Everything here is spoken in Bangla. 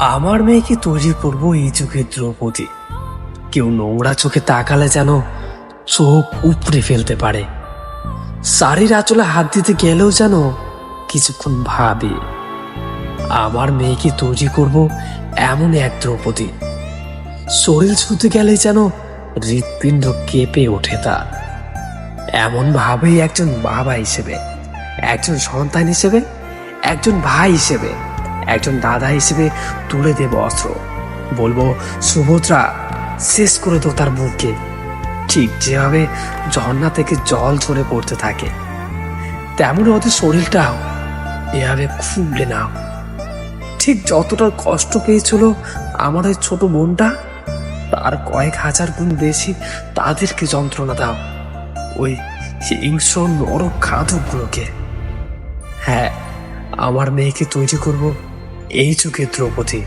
আমার মেয়েকে তৈরি করব এই যুগের দ্রৌপদী। কেউ নোংরা চোখে তাকালে যেন চোখ উপড়ে ফেলতে পারে। শাড়ির আঁচলে হাত দিতে গেলেও যেন কিছুক্ষণ ভাবে। আমার মেয়েকে তৈরি করব এমন এক দ্রৌপদী। শরীর ছুতে গেলে যেন হৃৎপিণ্ড কেঁপে ওঠে তার। এমন ভাবেই একজন বাবা হিসেবে, একজন সন্তান হিসেবে, একজন ভাই হিসেবে একজন দাদা হিসেবে তুলে দেব অস্ত্র। বলব, সুভদ্রা, শেষ করে দো তার মুখকে ঠিক যেভাবে ঝর্ণা থেকে জল ঝরে পড়তে থাকে, তেমন ওদের শরীরটাও এভাবে খুবলে নাও। ঠিক যতটা কষ্ট পেয়েছিল আমার ওই ছোট বোনটা, তার কয়েক হাজার গুণ বেশি তাদেরকে যন্ত্রণা দাও, ওই হিংস্র নরক খাদকগুলোকে হ্যাঁ আমার মেয়েকে তৈরি করব। এই যুগে দ্রৌপদী